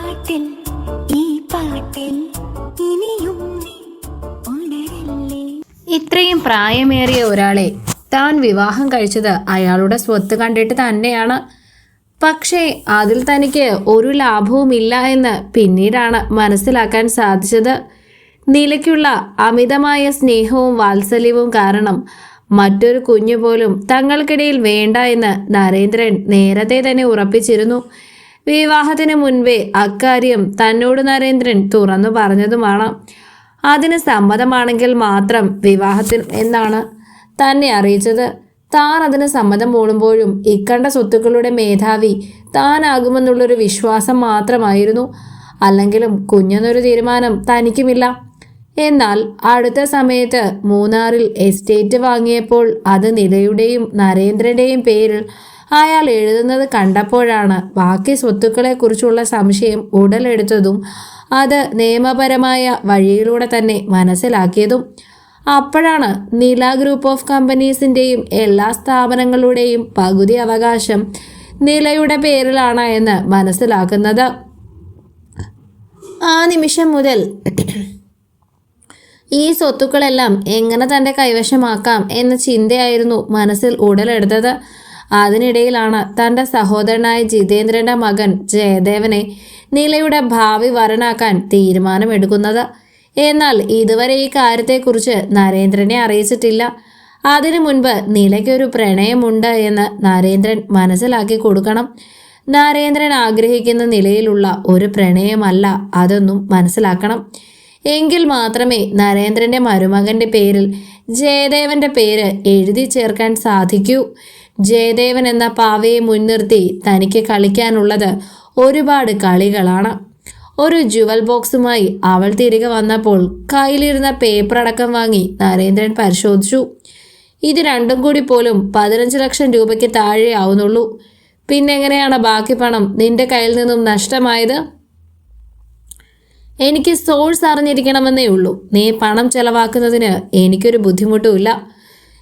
പാട്ടിൽ ഈ പാട്ടിൽ ഇനിയും ഇത്രയും പ്രായമേറിയ ഒരാളെ താൻ വിവാഹം കഴിച്ചത് അയാളുടെ സ്വത്ത് കണ്ടിട്ട് തന്നെയാണ്. പക്ഷേ അതിൽ തനിക്ക് ഒരു ലാഭവുമില്ല എന്ന് പിന്നീടാണ് മനസ്സിലാക്കാൻ സാധിച്ചത്. നിലയ്ക്കുള്ള അമിതമായ സ്നേഹവും വാത്സല്യവും കാരണം മറ്റൊരു കുഞ്ഞു പോലും തങ്ങൾക്കിടയിൽ വേണ്ട എന്ന് നരേന്ദ്രൻ നേരത്തെ തന്നെ ഉറപ്പിച്ചിരുന്നു. വിവാഹത്തിന് മുൻപേ അക്കാര്യം തന്നോട് നരേന്ദ്രൻ തുറന്നു പറഞ്ഞതുമാണ്. അതിന് സമ്മതമാണെങ്കിൽ മാത്രം വിവാഹത്തിൽ എന്നാണ് തന്നെ അറിയിച്ചത്. താൻ അതിന് സമ്മതം മൂളുമ്പോഴും ഇക്കണ്ട സ്വത്തുക്കളുടെ മേധാവി താനാകുമെന്നുള്ളൊരു വിശ്വാസം മാത്രമായിരുന്നു. അല്ലെങ്കിലും കുഞ്ഞെന്നൊരു തീരുമാനം തനിക്കുമില്ല. എന്നാൽ അടുത്ത സമയത്ത് മൂന്നാറിൽ എസ്റ്റേറ്റ് വാങ്ങിയപ്പോൾ അത് നിലയുടെയും നരേന്ദ്രന്റെയും പേരിൽ അയാൾ എഴുതുന്നത് കണ്ടപ്പോഴാണ് ബാക്കി സ്വത്തുക്കളെക്കുറിച്ചുള്ള സംശയം ഉടലെടുത്തതും അത് നിയമപരമായ വഴിയിലൂടെ തന്നെ മനസ്സിലാക്കിയതും. അപ്പോഴാണ് നീല ഗ്രൂപ്പ് ഓഫ് കമ്പനീസിന്റെയും എല്ലാ സ്ഥാപനങ്ങളുടെയും പകുതി അവകാശം നിലയുടെ പേരിലാണ് എന്ന് മനസ്സിലാക്കുന്നത്. ആ നിമിഷം മുതൽ ഈ സ്വത്തുക്കളെല്ലാം എങ്ങനെ തന്റെ കൈവശമാക്കാം എന്ന ചിന്തയായിരുന്നു മനസ്സിൽ ഉടലെടുത്തത്. അതിനിടയിലാണ് തന്റെ സഹോദരനായ ജിതേന്ദ്രന്റെ മകൻ ജയദേവനെ നീലയുടെ ഭാവി വരനാക്കാൻ തീരുമാനമെടുക്കുന്നത്. എന്നാൽ ഇതുവരെ ഈ കാര്യത്തെക്കുറിച്ച് നരേന്ദ്രനെ അറിയിച്ചിട്ടില്ല. അതിനു മുൻപ് നിലയ്ക്കൊരു പ്രണയമുണ്ട് എന്ന് നരേന്ദ്രൻ മനസ്സിലാക്കി കൊടുക്കണം. നരേന്ദ്രൻ ആഗ്രഹിക്കുന്ന നിലയിലുള്ള ഒരു പ്രണയമല്ല അതൊന്നും മനസ്സിലാക്കണം. എങ്കിൽ മാത്രമേ നരേന്ദ്രന്റെ മരുമകന്റെ പേരിൽ ജയദേവന്റെ പേര് എഴുതി ചേർക്കാൻ സാധിക്കൂ. ജയദേവൻ എന്ന പാവയെ മുൻനിർത്തി തനിക്ക് കളിക്കാനുള്ളത് ഒരുപാട് കളികളാണ്. ഒരു ജുവൽ ബോക്സുമായി അവൾ തിരികെ വന്നപ്പോൾ കയ്യിലിരുന്ന പേപ്പർ അടക്കം വാങ്ങി നരേന്ദ്രൻ പരിശോധിച്ചു. ഇത് രണ്ടും കൂടി പോലും പതിനഞ്ച് ലക്ഷം രൂപയ്ക്ക് താഴെ ആവുന്നുള്ളൂ. പിന്നെങ്ങനെയാണ് ബാക്കി പണം നിന്റെ കയ്യിൽ നിന്നും നഷ്ടമായത്? എനിക്ക് സോഴ്സ് അറിഞ്ഞിരിക്കണമെന്നേ ഉള്ളൂ. നീ പണം ചെലവാക്കുന്നതിന് എനിക്കൊരു ബുദ്ധിമുട്ടുമില്ല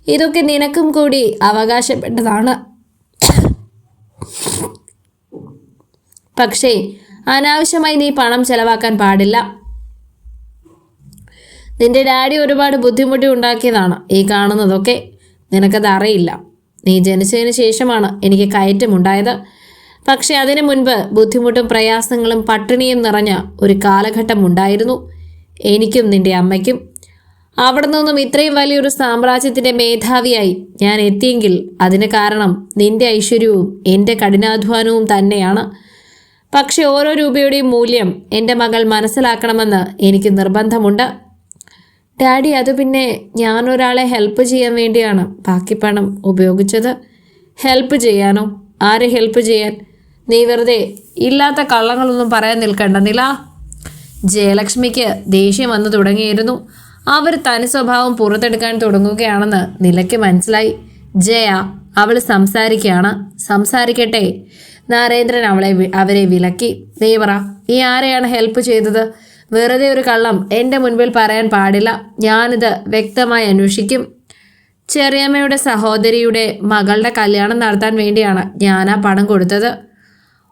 ഇതൊക്കെ നിനക്കും കൂടി അവകാശപ്പെട്ടതാണ്. പക്ഷേ അനാവശ്യമായി നീ പണം ചെലവാക്കാൻ പാടില്ല. നിന്റെ ഡാഡി ഒരുപാട് ബുദ്ധിമുട്ടി ഉണ്ടാക്കിയതാണ് ഈ കാണുന്നതൊക്കെ. നിനക്കത് അറിയില്ല. നീ ജനിച്ചതിന് ശേഷമാണ് എനിക്ക് കയറ്റമുണ്ടായത്. പക്ഷെ അതിനു മുൻപ് ബുദ്ധിമുട്ടും പ്രയാസങ്ങളും പട്ടിണിയും നിറഞ്ഞ ഒരു കാലഘട്ടം ഉണ്ടായിരുന്നു എനിക്കും നിന്റെ അമ്മയ്ക്കും അവിടെ നിന്നും ഇത്രയും വലിയൊരു സാമ്രാജ്യത്തിന്റെ മേധാവിയായി ഞാൻ എത്തിയെങ്കിൽ അതിന് കാരണം നിന്റെ ഐശ്വര്യവും എന്റെ കഠിനാധ്വാനവും തന്നെയാണ്. പക്ഷെ ഓരോ രൂപയുടെയും മൂല്യം എന്റെ മകൾ മനസ്സിലാക്കണമെന്ന് എനിക്ക് നിർബന്ധമുണ്ട്. ഡാഡി അത് പിന്നെ ഞാനൊരാളെ ഹെൽപ്പ് ചെയ്യാൻ വേണ്ടിയാണ് ബാക്കി പണം ഉപയോഗിച്ചത്. ഹെൽപ്പ് ചെയ്യാനോ? ആരെ ഹെൽപ്പ് ചെയ്യാൻ? നീ വെറുതെ ഇല്ലാത്ത കള്ളങ്ങളൊന്നും പറയാൻ നിൽക്കണ്ട നില. ജയലക്ഷ്മിക്ക് ദേഷ്യം വന്നു തുടങ്ങിയിരുന്നു. അവർ തനി സ്വഭാവം പുറത്തെടുക്കാൻ തുടങ്ങുകയാണെന്ന് നിലയ്ക്ക് മനസ്സിലായി. ജയ അവൾ സംസാരിക്കുകയാണ്. സംസാരിക്കട്ടെ. നരേന്ദ്രൻ അവളെ അവരെ വിലക്കി. ദേവറ ഈ ആരെയാണ് ഹെൽപ്പ് ചെയ്തത്? വെറുതെ ഒരു കള്ളം എന്റെ മുൻപിൽ പറയാൻ പാടില്ല. ഞാനിത് വ്യക്തമായി അന്വേഷിക്കും. ചെറിയമ്മയുടെ സഹോദരിയുടെ മകളുടെ കല്യാണം നടത്താൻ വേണ്ടിയാണ് ഞാൻ ആ പണം കൊടുത്തത്.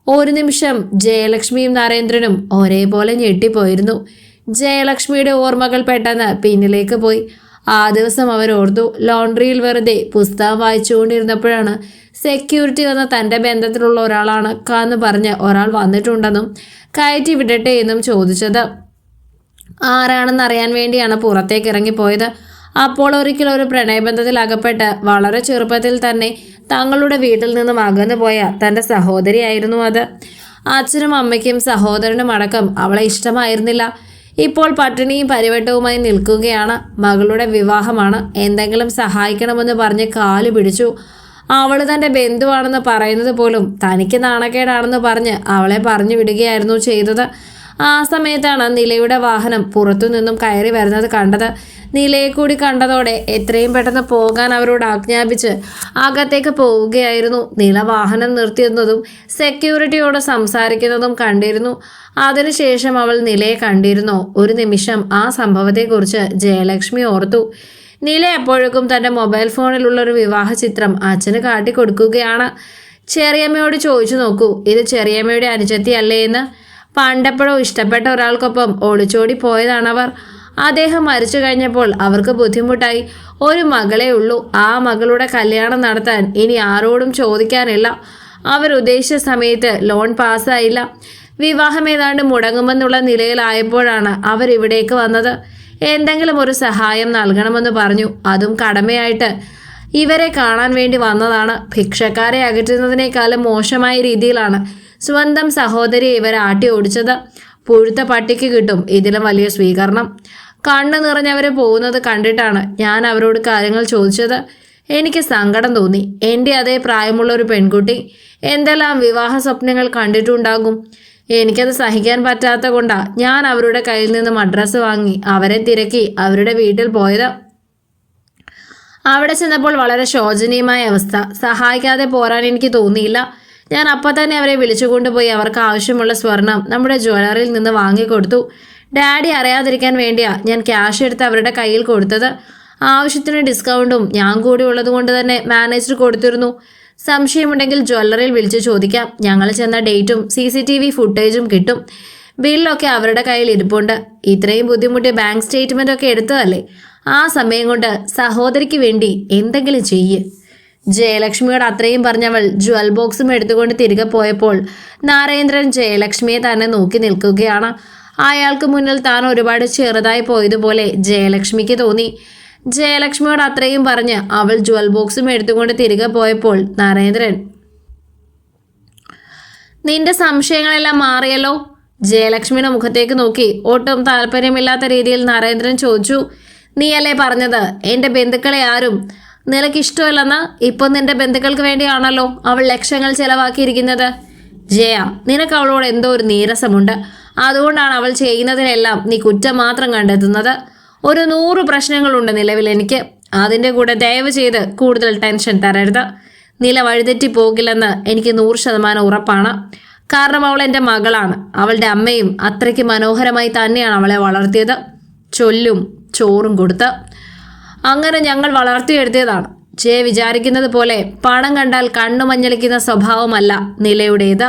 ഒരു നിമിഷം ജയലക്ഷ്മിയും നരേന്ദ്രനും ഒരേപോലെ ഞെട്ടിപ്പോയിരുന്നു. ജയലക്ഷ്മിയുടെ ഓർമ്മകൾ പെട്ടെന്ന് പിന്നിലേക്ക് പോയി. ആ ദിവസം അവർ ഓർത്തു ലോണ്ടറിയിൽ വെറുതെ പുസ്തകം വായിച്ചുകൊണ്ടിരുന്നപ്പോഴാണ് സെക്യൂരിറ്റി വന്ന തന്റെ ബന്ധത്തിലുള്ള ഒരാളാണ് കാന്ന് പറഞ്ഞ് ഒരാൾ വന്നിട്ടുണ്ടെന്നും കയറ്റി വിടട്ടെ എന്നും ചോദിച്ചത്. ആരാണെന്ന് അറിയാൻ വേണ്ടിയാണ് പുറത്തേക്ക് ഇറങ്ങിപ്പോയത്. അപ്പോൾ ഒരിക്കൽ ഒരു പ്രണയബന്ധത്തിൽ അകപ്പെട്ട് വളരെ ചെറുപ്പത്തിൽ തന്നെ തങ്ങളുടെ വീട്ടിൽ നിന്നും അകന്നു പോയ തന്റെ സഹോദരിയായിരുന്നു അത്. അച്ഛനും അമ്മയ്ക്കും സഹോദരനും അടക്കം അവളെ ഇഷ്ടമായിരുന്നില്ല. ഇപ്പോൾ പട്ടിണിയും പരിവട്ടവുമായി നിൽക്കുകയാണ്. മകളുടെ വിവാഹമാണ് എന്തെങ്കിലും സഹായിക്കണമെന്ന് പറഞ്ഞ് കാൽ പിടിച്ചു. അവൾ തന്റെ ബന്ധുവാണെന്ന് പറയുന്നത് പോലും തനിക്ക് നാണക്കേടാണെന്ന് പറഞ്ഞ് അവളെ പറഞ്ഞു വിടുകയായിരുന്നു ചെയ്തത്. ആ സമയത്താണ് നിലയുടെ വാഹനം പുറത്തു നിന്നും കയറി വരുന്നത് കണ്ടത്. നിലയെ കൂടി കണ്ടതോടെ എത്രയും പെട്ടെന്ന് പോകാൻ അവരോട് ആജ്ഞാപിച്ച് അകത്തേക്ക് പോവുകയായിരുന്നു. നീല വാഹനം നിർത്തിയിരുന്നതും സെക്യൂരിറ്റിയോട് സംസാരിക്കുന്നതും കണ്ടിരുന്നു. അതിനുശേഷം അവൾ നിലയെ കണ്ടിരുന്നു. ഒരു നിമിഷം ആ സംഭവത്തെക്കുറിച്ച് ജയലക്ഷ്മി ഓർത്തു. നില എപ്പോഴേക്കും തന്റെ മൊബൈൽ ഫോണിലുള്ള ഒരു വിവാഹ ചിത്രം അച്ഛന് കാട്ടിക്കൊടുക്കുകയാണ്. ചെറിയമ്മയോട് ചോദിച്ചു നോക്കൂ ഇത് ചെറിയമ്മയുടെ അനുജത്തി അല്ലേ എന്ന്? പണ്ടെപ്പോഴോ ഇഷ്ടപ്പെട്ട ഒരാൾക്കൊപ്പം ഒളിച്ചോടി പോയതാണവർ. അദ്ദേഹം മരിച്ചു കഴിഞ്ഞപ്പോൾ അവർക്ക് ബുദ്ധിമുട്ടായി. ഒരു മകളേ ഉള്ളൂ. ആ മകളുടെ കല്യാണം നടത്താൻ ഇനി ആരോടും ചോദിക്കാനില്ല. അവർ ഉദ്ദേശിച്ച സമയത്ത് ലോൺ പാസ്സായില്ല. വിവാഹം ഏതാണ്ട് മുടങ്ങുമെന്നുള്ള നിലയിലായപ്പോഴാണ് അവർ ഇവിടേക്ക് വന്നത്. എന്തെങ്കിലും ഒരു സഹായം നൽകണമെന്ന് പറഞ്ഞു. അതും കടമയായിട്ട് ഇവരെ കാണാൻ വേണ്ടി വന്നതാണ്. ഭിക്ഷക്കാരെ അകറ്റുന്നതിനേക്കാളും മോശമായ രീതിയിലാണ് സ്വന്തം സഹോദരി ഇവരെ ആട്ടി ഓടിച്ചത്. പുഴുത്ത പട്ടിക്ക് കിട്ടും ഇതിലും വലിയ സ്വീകരണം. കണ്ണു നിറഞ്ഞവരെ പോകുന്നത് കണ്ടിട്ടാണ് ഞാൻ അവരോട് കാര്യങ്ങൾ ചോദിച്ചത്. എനിക്ക് സങ്കടം തോന്നി. എന്റെ അതേ പ്രായമുള്ള ഒരു പെൺകുട്ടി എന്തെല്ലാം വിവാഹ സ്വപ്നങ്ങൾ കണ്ടിട്ടുണ്ടാകും? എനിക്കത് സഹിക്കാൻ പറ്റാത്ത കൊണ്ടാ ഞാൻ അവരുടെ കയ്യിൽ നിന്ന് അഡ്രസ്സ് വാങ്ങി അവരെ തിരക്കി അവരുടെ വീട്ടിൽ പോയത്. അവിടെ ചെന്നപ്പോൾ വളരെ ശോചനീയമായ അവസ്ഥ. സഹായിക്കാതെ പോരാൻ എനിക്ക് തോന്നിയില്ല. ഞാൻ അപ്പം തന്നെ അവരെ വിളിച്ചുകൊണ്ടുപോയി അവർക്ക് ആവശ്യമുള്ള സ്വർണം നമ്മുടെ ജ്വല്ലറിയിൽ നിന്ന് വാങ്ങിക്കൊടുത്തു. ഡാഡി അറിയാതിരിക്കാൻ വേണ്ടിയാ ഞാൻ ക്യാഷ് എടുത്ത് അവരുടെ കയ്യിൽ കൊടുത്തത്. ആവശ്യത്തിന് ഡിസ്കൗണ്ടും ഞാൻ കൂടി ഉള്ളത് കൊണ്ട് തന്നെ മാനേജർ കൊടുത്തിരുന്നു. സംശയമുണ്ടെങ്കിൽ ജ്വല്ലറിയിൽ വിളിച്ച് ചോദിക്കാം. ഞങ്ങൾ ചെന്ന ഡേറ്റും സി സി ടി വി ഫുട്ടേജും കിട്ടും. ബില്ലൊക്കെ അവരുടെ കയ്യിൽ ഇരിപ്പുണ്ട്. ഇത്രയും ബുദ്ധിമുട്ടി ബാങ്ക് സ്റ്റേറ്റ്മെന്റ് ഒക്കെ എടുത്തതല്ലേ? ആ സമയം കൊണ്ട് സഹോദരിക്ക് വേണ്ടി എന്തെങ്കിലും ചെയ്യ്. ജയലക്ഷ്മിയോട് അത്രയും പറഞ്ഞവൾ ജ്വൽ ബോക്സും എടുത്തുകൊണ്ട് തിരികെ പോയപ്പോൾ നാരേന്ദ്രൻ ജയലക്ഷ്മിയെ തന്നെ നോക്കി നിൽക്കുകയാണ്. അയാൾക്ക് മുന്നിൽ താൻ ഒരുപാട് ചെറുതായി പോയതുപോലെ ജയലക്ഷ്മിക്ക് തോന്നി. ജയലക്ഷ്മിയോട് അത്രയും പറഞ്ഞ് അവൾ ജ്വൽ ബോക്സും എടുത്തുകൊണ്ട് തിരികെ പോയപ്പോൾ നരേന്ദ്രൻ നിന്റെ സംശയങ്ങളെല്ലാം മാറിയല്ലോ? ജയലക്ഷ്മിയുടെ മുഖത്തേക്ക് നോക്കി. ഒട്ടും താല്പര്യമില്ലാത്ത രീതിയിൽ നരേന്ദ്രൻ ചോദിച്ചു നീയല്ലേ പറഞ്ഞത്? എന്റെ ബന്ധുക്കളെ ആരും നിനക്ക് ഇഷ്ടമല്ലെന്ന് ഇപ്പം നിന്റെ ബന്ധുക്കൾക്ക് വേണ്ടിയാണല്ലോ അവൾ ലക്ഷങ്ങൾ ചെലവാക്കിയിരിക്കുന്നത്? ജയ നിനക്ക് അവളോട് എന്തോ ഒരു നീരസമുണ്ട്. അതുകൊണ്ടാണ് അവൾ ചെയ്യുന്നതിനെല്ലാം നീ കുറ്റം മാത്രം കണ്ടെത്തുന്നത്. ഒരു നൂറ് പ്രശ്നങ്ങളുണ്ട് നിലവിൽ എനിക്ക്. അതിന്റെ കൂടെ ദയവ് ചെയ്ത് കൂടുതൽ ടെൻഷൻ തരരുത്. നില വഴിതെറ്റി പോകില്ലെന്ന് എനിക്ക് നൂറ് ശതമാനം ഉറപ്പാണ്. കാരണം അവൾ എന്റെ മകളാണ്. അവളുടെ അമ്മയും അത്രയ്ക്ക് മനോഹരമായി തന്നെയാണ് അവളെ വളർത്തിയത്. ചൊല്ലും ചോറും കൊടുത്ത്. അങ്ങനെ ഞങ്ങൾ വളർത്തിയെടുത്തിയതാണ് ജയ വിചാരിക്കുന്നത് പോലെ പണം കണ്ടാൽ കണ്ണു മഞ്ഞളിക്കുന്ന സ്വഭാവമല്ല നിലയുടേത്.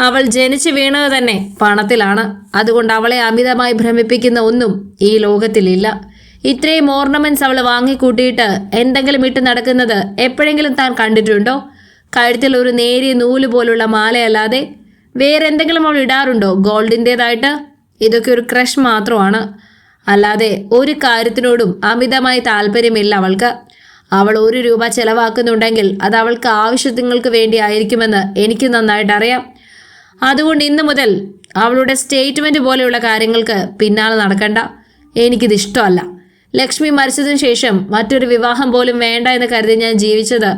അവൾ ജനിച്ചു വീണത് തന്നെ പണത്തിലാണ്. അതുകൊണ്ട് അവളെ അമിതമായി ഭ്രമിപ്പിക്കുന്ന ഒന്നും ഈ ലോകത്തിലില്ല. ഇത്രയും ഓർണമെന്റ്സ് അവൾ വാങ്ങിക്കൂട്ടിയിട്ട് എന്തെങ്കിലും ഇട്ട് നടക്കുന്നത് എപ്പോഴെങ്കിലും താൻ കണ്ടിട്ടുണ്ടോ? കഴുത്തിൽ ഒരു നേരിയ നൂൽ പോലുള്ള മാലയല്ലാതെ വേറെ എന്തെങ്കിലും അവൾ ഇടാറുണ്ടോ? ഗോൾഡിന്റേതായിട്ട് ഇതൊക്കെ ഒരു ക്രഷ് മാത്രമാണ്. അല്ലാതെ ഒരു കാര്യത്തിനോടും അമിതമായി താല്പര്യമില്ല അവൾക്ക്. അവൾ ഒരു രൂപ ചെലവാക്കുന്നുണ്ടെങ്കിൽ അത് അവൾക്ക് ആവശ്യങ്ങൾക്ക് വേണ്ടി ആയിരിക്കുമെന്ന് എനിക്ക് നന്നായിട്ട് അറിയാം അതുകൊണ്ട് ഇന്നു മുതൽ അവളുടെ സ്റ്റേറ്റ്മെന്റ് പോലെയുള്ള കാര്യങ്ങൾക്ക് പിന്നാലെ നടക്കണ്ട. എനിക്കിത് ഇഷ്ടമല്ല. ലക്ഷ്മി മരിച്ചതിന് ശേഷം മറ്റൊരു വിവാഹം പോലും വേണ്ട എന്ന് കരുതി ഞാൻ ജീവിച്ചത്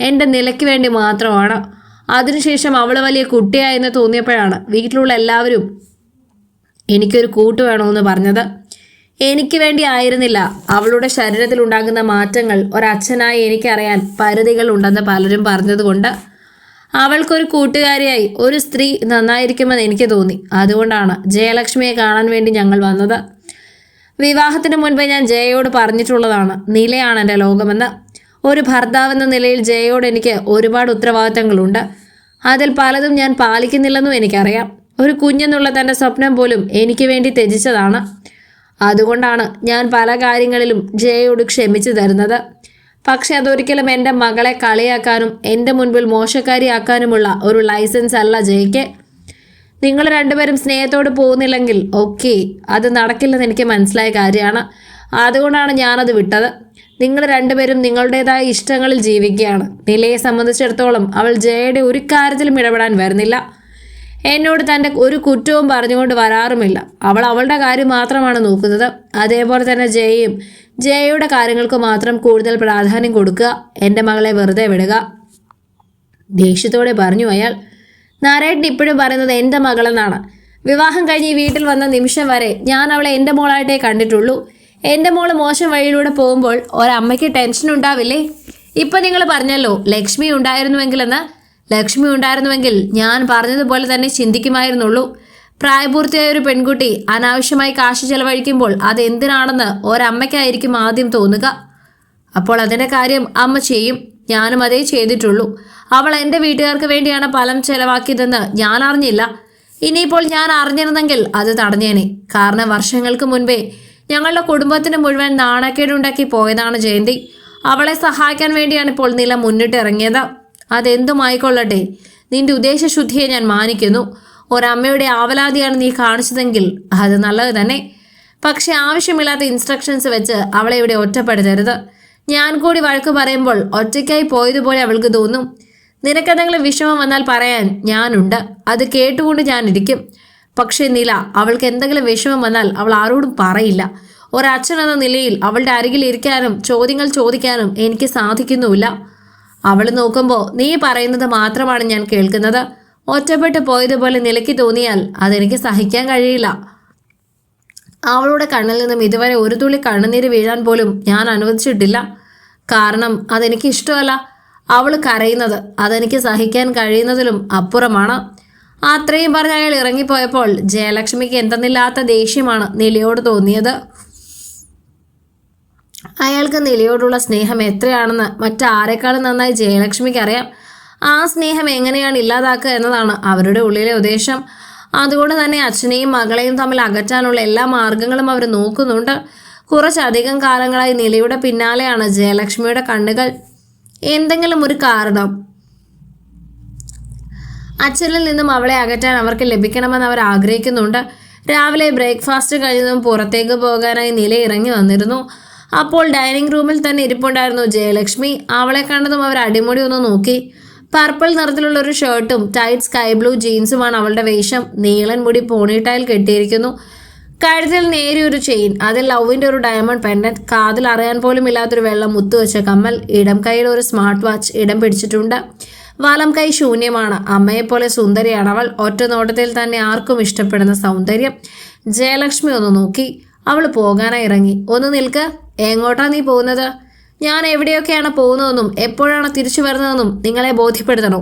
എന്റെ നിലയ്ക്ക് വേണ്ടി മാത്രമാണ്. അതിനുശേഷം അവൾ വലിയ കുട്ടിയായെന്ന് തോന്നിയപ്പോഴാണ് വീട്ടിലുള്ള എല്ലാവരും എനിക്കൊരു കൂട്ട് വേണമെന്ന് പറഞ്ഞത്. എനിക്ക് വേണ്ടി ആയിരുന്നില്ല അവളുടെ ശരീരത്തിൽ ഉണ്ടാകുന്ന മാറ്റങ്ങൾ ഒരച്ഛനായി എനിക്കറിയാൻ പരിധികൾ ഉണ്ടെന്ന് പലരും പറഞ്ഞതുകൊണ്ട് അവൾക്കൊരു കൂട്ടുകാരിയായി. ഒരു സ്ത്രീ നന്നായിരിക്കുമെന്ന് എനിക്ക് തോന്നി. അതുകൊണ്ടാണ് ജയലക്ഷ്മിയെ കാണാൻ വേണ്ടി ഞങ്ങൾ വന്നത്. വിവാഹത്തിന് മുൻപ് ഞാൻ ജയയോട് പറഞ്ഞിട്ടുള്ളതാണ്. നിലയാണ് എന്റെ ലോകമെന്ന്. ഒരു ഭർത്താവെന്ന നിലയിൽ ജയയോട് എനിക്ക് ഒരുപാട് ഉത്തരവാദിത്തങ്ങളുണ്ട്. അതിൽ പലതും ഞാൻ പാലിക്കുന്നില്ലെന്നും എനിക്കറിയാം. ഒരു കുഞ്ഞെന്നുള്ള തന്റെ സ്വപ്നം പോലും എനിക്ക് വേണ്ടി ത്യജിച്ചതാണ്. അതുകൊണ്ടാണ് ഞാൻ പല കാര്യങ്ങളിലും ജയയോട് ക്ഷമിച്ചു തരുന്നത്. പക്ഷെ അതൊരിക്കലും എന്റെ മകളെ കളിയാക്കാനും എന്റെ മുൻപിൽ മോശക്കാരിയാക്കാനുമുള്ള ഒരു ലൈസൻസ് അല്ല ജയ്ക്ക്. നിങ്ങൾ രണ്ടുപേരും സ്നേഹത്തോട് പോകുന്നില്ലെങ്കിൽ ഓക്കെ അത് നടക്കില്ലെന്ന് എനിക്ക് മനസ്സിലായ കാര്യമാണ്. അതുകൊണ്ടാണ് ഞാനത് വിട്ടത്. നിങ്ങൾ രണ്ടുപേരും നിങ്ങളുടേതായ ഇഷ്ടങ്ങളിൽ ജീവിക്കുകയാണ്. നിലയെ സംബന്ധിച്ചിടത്തോളം അവൾ ജയയുടെ ഒരു കാര്യത്തിലും ഇടപെടാൻ വരുന്നില്ല. എന്നോട് തന്റെ ഒരു കുറ്റവും പറഞ്ഞുകൊണ്ട് വരാറുമില്ല. അവൾ അവളുടെ കാര്യം മാത്രമാണ് നോക്കുന്നത്. അതേപോലെ തന്നെ ജയയും ജയയുടെ കാര്യങ്ങൾക്ക് മാത്രം കൂടുതൽ പ്രാധാന്യം കൊടുക്കുക. എന്റെ മകളെ വെറുതെ വിടുക. ദേഷ്യത്തോടെ പറഞ്ഞു അയാൾ നാരായണൻ ഇപ്പോഴും പറയുന്നത് എന്റെ മകളെന്നാണ്. വിവാഹം കഴിഞ്ഞ് വീട്ടിൽ വന്ന നിമിഷം വരെ ഞാൻ അവളെ എന്റെ മോളായിട്ടേ കണ്ടിട്ടുള്ളൂ. എന്റെ മോൾ മോശം വഴിയിലൂടെ പോകുമ്പോൾ ഒരമ്മയ്ക്ക് ടെൻഷൻ ഉണ്ടാവില്ലേ? ഇപ്പം നിങ്ങൾ പറഞ്ഞല്ലോ ലക്ഷ്മി ഉണ്ടായിരുന്നുവെങ്കിലെന്ന്. ലക്ഷ്മി ഉണ്ടായിരുന്നുവെങ്കിൽ ഞാൻ പറഞ്ഞതുപോലെ തന്നെ ചിന്തിക്കുമായിരുന്നുള്ളൂ. പ്രായപൂർത്തിയായ ഒരു പെൺകുട്ടി അനാവശ്യമായി കാശ് ചെലവഴിക്കുമ്പോൾ അത് എന്തിനാണെന്ന് ഒരമ്മയ്ക്കായിരിക്കും ആദ്യം തോന്നുക. അപ്പോൾ അതിന്റെ കാര്യം അമ്മ ചെയ്യും. ഞാനും അതേ ചെയ്തിട്ടുള്ളൂ. അവൾ എന്റെ വീട്ടുകാർക്ക് വേണ്ടിയാണ് പലം ചെലവാക്കിയതെന്ന് ഞാൻ അറിഞ്ഞില്ല. ഇനിയിപ്പോൾ ഞാൻ അറിഞ്ഞിരുന്നെങ്കിൽ അത് തടഞ്ഞേനെ. കാരണം വർഷങ്ങൾക്ക് മുൻപേ ഞങ്ങളുടെ കുടുംബത്തിന് മുഴുവൻ നാണക്കേടുണ്ടാക്കി പോയതാണ് ജയന്തി. അവളെ സഹായിക്കാൻ വേണ്ടിയാണ് ഇപ്പോൾ നില മുന്നിട്ടിറങ്ങിയത്. അതെന്തുമായിക്കൊള്ളട്ടെ നിന്റെ ഉദ്ദേശശുദ്ധിയെ ഞാൻ മാനിക്കുന്നു. ഒരമ്മയുടെ ആവലാതിയാണ് നീ കാണിച്ചതെങ്കിൽ അത് നല്ലത് തന്നെ. പക്ഷെ ആവശ്യമില്ലാത്ത ഇൻസ്ട്രക്ഷൻസ് വെച്ച് അവളെ ഇവിടെ ഒറ്റപ്പെടുത്തരുത്. ഞാൻ കൂടി വഴക്ക് പറയുമ്പോൾ ഒറ്റയ്ക്കായി പോയതുപോലെ അവൾക്ക് തോന്നും. നിനക്കെന്തെങ്കിലും വിഷമം വന്നാൽ പറയാൻ ഞാനുണ്ട്. അത് കേട്ടുകൊണ്ട് ഞാൻ ഇരിക്കും പക്ഷേ നില അവൾക്ക് എന്തെങ്കിലും വിഷമം വന്നാൽ അവൾ ആരോടും പറയില്ല. ഒരച്ഛൻ എന്ന നിലയിൽ അവളുടെ അരികിൽ ഇരിക്കാനും ചോദ്യങ്ങൾ ചോദിക്കാനും എനിക്ക് സാധിക്കുന്നുമില്ല. അവൾ നോക്കുമ്പോൾ നീ പറയുന്നത് മാത്രമാണ് ഞാൻ കേൾക്കുന്നത്. ഒറ്റപ്പെട്ടു പോയതുപോലെ നിലയ്ക്ക് തോന്നിയാൽ അതെനിക്ക് സഹിക്കാൻ കഴിയില്ല. അവളുടെ കണ്ണിൽ നിന്നും ഇതുവരെ ഒരു തുള്ളി കണ്ണുനീര് വീഴാൻ പോലും ഞാൻ അനുവദിച്ചിട്ടില്ല. കാരണം അതെനിക്ക് ഇഷ്ടമല്ല. അവൾ കരയുന്നത് അതെനിക്ക് സഹിക്കാൻ കഴിയുന്നതിലും അപ്പുറമാണ്. അത്രയും പറഞ്ഞ് അയാൾ ഇറങ്ങിപ്പോയപ്പോൾ ജയലക്ഷ്മിക്ക് എന്തെന്നില്ലാത്ത ദേഷ്യമാണ് നിലയോട് തോന്നിയത്. അയാൾക്ക് നിലയോടുള്ള സ്നേഹം എത്രയാണെന്ന് മറ്റാരെക്കാളും നന്നായി ജയലക്ഷ്മിക്ക് അറിയാം. ആ സ്നേഹം എങ്ങനെയാണ് ഇല്ലാതാക്കുക എന്നതാണ് അവരുടെ ഉള്ളിലെ ഉദ്ദേശം. അതുകൊണ്ട് തന്നെ അച്ഛനെയും മകളെയും തമ്മിൽ അകറ്റാനുള്ള എല്ലാ മാർഗങ്ങളും അവർ നോക്കുന്നുണ്ട്. കുറച്ചധികം കാലങ്ങളായി നിലയുടെ പിന്നാലെയാണ് ജയലക്ഷ്മിയുടെ കണ്ണുകൾ. എന്തെങ്കിലും ഒരു കാരണം. അച്ഛനിൽ നിന്നും അവളെ അകറ്റാൻ അവർക്ക് ലഭിക്കണമെന്ന് അവർ ആഗ്രഹിക്കുന്നുണ്ട്. രാവിലെ ബ്രേക്ക്ഫാസ്റ്റ് കഴിഞ്ഞതും പുറത്തേക്ക് പോകാനായി നില ഇറങ്ങി വന്നിരുന്നു. അപ്പോൾ ഡൈനിങ് റൂമിൽ തന്നെ ഇരിപ്പുണ്ടായിരുന്നു ജയലക്ഷ്മി. അവളെ കണ്ടതും അവർ അടിമുടി ഒന്ന് നോക്കി. പർപ്പിൾ നിറത്തിലുള്ള ഒരു ഷർട്ടും ടൈറ്റ് സ്കൈ ബ്ലൂ ജീൻസുമാണ് അവളുടെ വേഷം. നീളൻ മുടി പോണിട്ടയിൽ കെട്ടിയിരിക്കുന്നു. കഴുത്തിൽ നേരിയ ഒരു ചെയിൻ അതിൽ ലവിന്റെ ഒരു ഡയമണ്ട് പെൻഡന്റ് കാതിൽ അറിയാൻ പോലും ഇല്ലാത്തൊരു വെള്ളം മുത്തുവെച്ച കമ്മൽ ഇടം കൈയിൽ ഒരു സ്മാർട്ട് വാച്ച് ഇടം പിടിച്ചിട്ടുണ്ട്. വലം കൈ ശൂന്യമാണ്. അമ്മയെപ്പോലെ സുന്ദരിയാണ് അവൾ. ഒറ്റ നോട്ടത്തിൽ തന്നെ ആർക്കും ഇഷ്ടപ്പെടുന്ന സൗന്ദര്യം. ജയലക്ഷ്മി ഒന്ന് നോക്കി. അവൾ പോകാനായി ഇറങ്ങി. ഒന്ന് നിൽക്ക്. എങ്ങോട്ടാ നീ പോകുന്നത്? ഞാൻ എവിടെയൊക്കെയാണ് പോകുന്നതെന്നും എപ്പോഴാണ് തിരിച്ചു വരുന്നതെന്നും നിങ്ങളെ ബോധ്യപ്പെടുത്തണോ.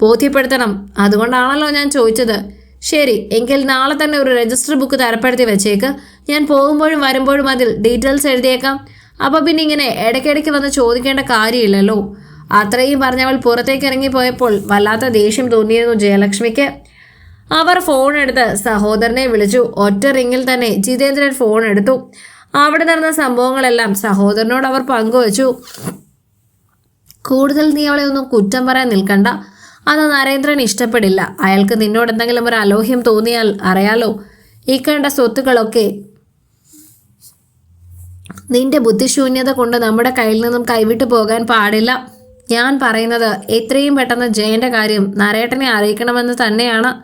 ബോധ്യപ്പെടുത്തണം. അതുകൊണ്ടാണല്ലോ ഞാൻ ചോദിച്ചത്. ശരി എങ്കിൽ നാളെ തന്നെ ഒരു രജിസ്റ്റർ ബുക്ക് തരപ്പെടുത്തി വെച്ചേക്ക്. ഞാൻ പോകുമ്പോഴും വരുമ്പോഴും അതിൽ ഡീറ്റെയിൽസ് എഴുതിയേക്കാം. അപ്പോൾ പിന്നെ ഇങ്ങനെ ഇടയ്ക്കിടയ്ക്ക് വന്ന് ചോദിക്കേണ്ട കാര്യമില്ലല്ലോ. അത്രയും പറഞ്ഞവൾ പുറത്തേക്ക് ഇറങ്ങിപ്പോയപ്പോൾ വല്ലാത്ത ദേഷ്യം തോന്നിയിരുന്നു ജയലക്ഷ്മിക്ക്. അവർ ഫോൺ എടുത്ത് സഹോദരനെ വിളിച്ചു. ഒറ്റ റിങ്ങിൽ തന്നെ ജിതേന്ദ്രൻ ഫോൺ എടുത്തു. അവിടെ നടന്ന സംഭവങ്ങളെല്ലാം സഹോദരനോട് അവർ പങ്കുവച്ചു. കൂടുതൽ നീ അവളെ ഒന്നും കുറ്റം പറയാൻ നിൽക്കണ്ട. അത് നരേന്ദ്രൻ ഇഷ്ടപ്പെടില്ല. അയാൾക്ക് നിന്നോട് എന്തെങ്കിലും ഒരു അലോഹ്യം തോന്നിയാൽ അറിയാലോ. ഈ കണ്ട സ്വത്തുക്കളൊക്കെ. നിന്റെ ബുദ്ധിശൂന്യത കൊണ്ട് നമ്മുടെ കയ്യിൽ നിന്നും കൈവിട്ടു പോകാൻ പാടില്ല. ഞാൻ പറയുന്നത് എത്രയും പെട്ടെന്ന് ജയന്റെ കാര്യം നരേട്ടനെ അറിയിക്കണമെന്ന് തന്നെയാണ്.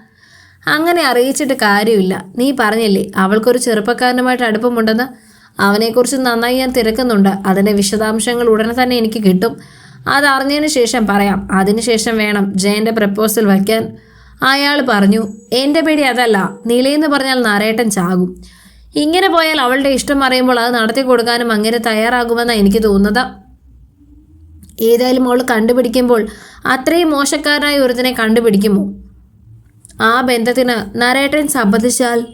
അങ്ങനെ അറിയിച്ചിട്ട് കാര്യമില്ല. നീ പറഞ്ഞില്ലേ അവൾക്കൊരു ചെറുപ്പക്കാരനുമായിട്ട് അടുപ്പമുണ്ടെന്ന്? അവനെക്കുറിച്ച് നന്നായി ഞാൻ തിരക്കുന്നുണ്ട്. അതിന്റെ വിശദാംശങ്ങൾ ഉടനെ തന്നെ എനിക്ക് കിട്ടും. അതറിഞ്ഞതിന് ശേഷം പറയാം. അതിനുശേഷം വേണം ജയന്റെ പ്രപ്പോസൽ വയ്ക്കാൻ. അയാൾ പറഞ്ഞു എന്റെ പേടി അതല്ല. നിലയെന്ന് പറഞ്ഞാൽ നാരേട്ടൻ ചാകും. ഇങ്ങനെ പോയാൽ അവളുടെ ഇഷ്ടം അറിയുമ്പോൾ അത് നടത്തി കൊടുക്കാനും അങ്ങനെ തയ്യാറാകുമെന്നാണ് എനിക്ക് തോന്നുന്നത്. ഏതായാലും അവൾ കണ്ടുപിടിക്കുമ്പോൾ അത്രയും മോശക്കാരനായ ഒരുത്തിനെ കണ്ടുപിടിക്കുമോ? ആ ബന്ധത്തിന് നരേട്ടൻ സമ്മതിച്ചാൽ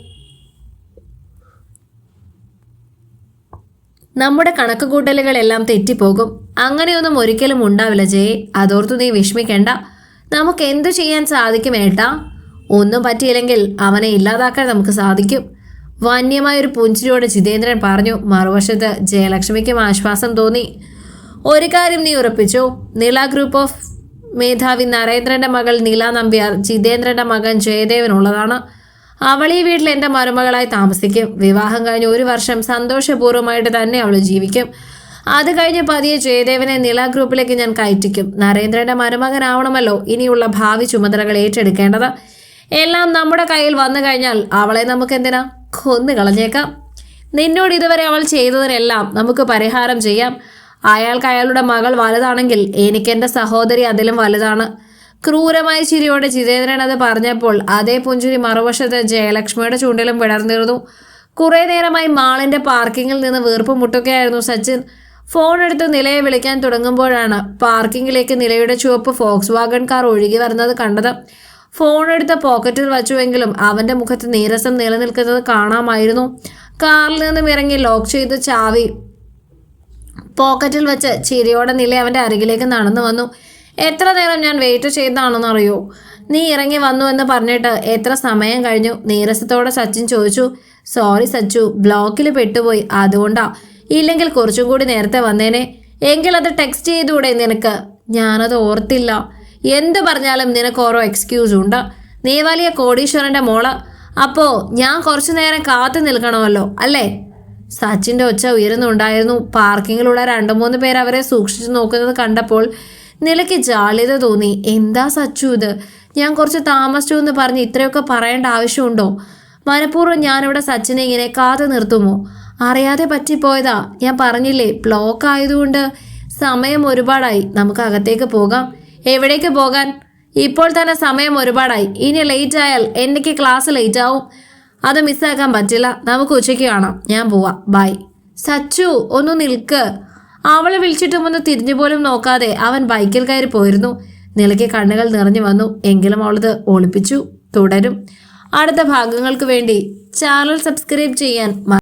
നമ്മുടെ കണക്കുകൂട്ടലുകളെല്ലാം തെറ്റിപ്പോകും. അങ്ങനെയൊന്നും ഒരിക്കലും ഉണ്ടാവില്ല ജയെ അതോർത്തു നീ വിഷമിക്കേണ്ട. നമുക്ക് എന്തു ചെയ്യാൻ സാധിക്കും ഏട്ടാ? ഒന്നും പറ്റിയില്ലെങ്കിൽ അവനെ ഇല്ലാതാക്കാൻ നമുക്ക് സാധിക്കും. വന്യമായൊരു പുഞ്ചിരിയോട് ജിതേന്ദ്രൻ പറഞ്ഞു. മറുവശത്ത് ജയലക്ഷ്മിക്കും ആശ്വാസം തോന്നി. ഒരു കാര്യം നീ ഉറപ്പിച്ചു? നീല ഗ്രൂപ്പ് ഓഫ് മേധാവി നരേന്ദ്രന്റെ മകൾ നീല നമ്പ്യാർ ജിതേന്ദ്രന്റെ മകൻ ജയദേവനുള്ളതാണ് അവൾ ഈ വീട്ടിൽ എന്റെ മരുമകളായി താമസിക്കും. വിവാഹം കഴിഞ്ഞ് ഒരു വർഷം സന്തോഷപൂർവമായിട്ട് തന്നെ അവൾ ജീവിക്കും. അത് കഴിഞ്ഞ് പതിയെ ജയദേവനെ നില ഗ്രൂപ്പിലേക്ക് ഞാൻ കയറ്റിക്കും. നരേന്ദ്രന്റെ മരുമകനാവണമല്ലോ ഇനിയുള്ള ഭാവി ചുമതലകൾ ഏറ്റെടുക്കേണ്ടത്. എല്ലാം നമ്മുടെ കയ്യിൽ വന്നു കഴിഞ്ഞാൽ അവളെ നമുക്ക് എന്തിനാ കൊന്നു കളഞ്ഞേക്കാം. നിന്നോട് ഇതുവരെ അവൾ ചെയ്തതിനെല്ലാം നമുക്ക് പരിഹാരം ചെയ്യാം. അയാൾക്ക് അയാളുടെ മകൾ വലുതാണെങ്കിൽ എനിക്ക് സഹോദരി അതിലും വലുതാണ്. ക്രൂരമായ ചിരിയോടെ ജിതേന്ദ്രൻ അത് പറഞ്ഞപ്പോൾ അതേ പുഞ്ചിരി മറുവശത്ത് ജയലക്ഷ്മിയുടെ ചൂണ്ടിലും വിടർന്നിരുന്നു കുറേ നേരമായി മാളിന്റെ പാർക്കിങ്ങിൽ നിന്ന് വീർപ്പ് മുട്ടുകയായിരുന്നു സച്ചിൻ. ഫോൺ എടുത്ത് നിലയെ വിളിക്കാൻ തുടങ്ങുമ്പോഴാണ് പാർക്കിങ്ങിലേക്ക് നിലയുടെ ചുവപ്പ് ഫോക്സ് വാഗൺ കാർ ഒഴുകി വരുന്നത് കണ്ടത്. ഫോൺ എടുത്ത് പോക്കറ്റിൽ വച്ചുവെങ്കിലും അവന്റെ മുഖത്ത് നീരസം നിലനിൽക്കുന്നത് കാണാമായിരുന്നു. കാറിൽ നിന്നും ഇറങ്ങി ലോക്ക് ചെയ്ത് ചാവി പോക്കറ്റിൽ വെച്ച് ചിരിയോടെ നില അവന്റെ അരികിലേക്ക് നടന്നു വന്നു. എത്ര നേരം ഞാൻ വെയിറ്റ് ചെയ്താണെന്ന് അറിയോ നീ ഇറങ്ങി വന്നു എന്ന് പറഞ്ഞിട്ട് എത്ര സമയം കഴിഞ്ഞു? നീരസത്തോടെ സച്ചിൻ ചോദിച്ചു സോറി സച്ചു ബ്ലോക്കിൽ പെട്ടുപോയി. അതുകൊണ്ടാ. ഇല്ലെങ്കിൽ കുറച്ചും കൂടി നേരത്തെ വന്നേനെ. എങ്കിൽ അത് ടെക്സ്റ്റ് ചെയ്തുകൂടെ നിനക്ക്? ഞാനത് ഓർത്തില്ല. എന്ത് പറഞ്ഞാലും നിനക്ക് ഓരോ എക്സ്ക്യൂസ് ഉണ്ട്. നീ വലിയ കോടീശ്വരന്റെ മോൾ. അപ്പോ ഞാൻ കുറച്ചു നേരം കാത്തു നിൽക്കണമല്ലോ അല്ലേ? സച്ചിന്റെ ഒച്ച ഉയരുന്നുണ്ടായിരുന്നു. പാർക്കിങ്ങിലുള്ള രണ്ടു മൂന്ന് പേർ അവരെ സൂക്ഷിച്ചു നോക്കുന്നത് കണ്ടപ്പോൾ നിലയ്ക്ക് ജാള്യത തോന്നി. എന്താ സച്ചു ഇത്? ഞാൻ കുറച്ച് താമസിച്ചു എന്ന് പറഞ്ഞ് ഇത്രയൊക്കെ പറയേണ്ട ആവശ്യമുണ്ടോ? മനഃപൂർവം ഞാനിവിടെ സച്ചിനെ ഇങ്ങനെ കാത്തു നിർത്തുമോ? അറിയാതെ പറ്റിപ്പോയതാ. ഞാൻ പറഞ്ഞില്ലേ ബ്ലോക്ക് ആയതുകൊണ്ട് സമയം ഒരുപാടായി. നമുക്ക് അകത്തേക്ക് പോകാം. എവിടേക്ക് പോകാൻ? ഇപ്പോൾ തന്നെ സമയം ഒരുപാടായി. ഇനി ലേറ്റ് ആയാൽ എനിക്ക് ക്ലാസ് ലേറ്റ് ആവും. അത് മിസ്സാക്കാൻ പറ്റില്ല. നമുക്ക് ഉച്ചയ്ക്ക് കാണാം. ഞാൻ പോവാം. ബൈ സച്ചു ഒന്ന് നിൽക്ക്. അവളെ വിളിച്ചിട്ടുമൊന്ന് തിരിഞ്ഞു പോലും നോക്കാതെ അവൻ ബൈക്കിൽ കയറി പോയിരുന്നു. നിലയ്ക്ക് കണ്ണുകൾ നിറഞ്ഞു വന്നു. എങ്കിലും അവളത് ഒളിപ്പിച്ചു തുടരും. അടുത്ത ഭാഗങ്ങൾക്ക് വേണ്ടി ചാനൽ സബ്സ്ക്രൈബ് ചെയ്യാൻ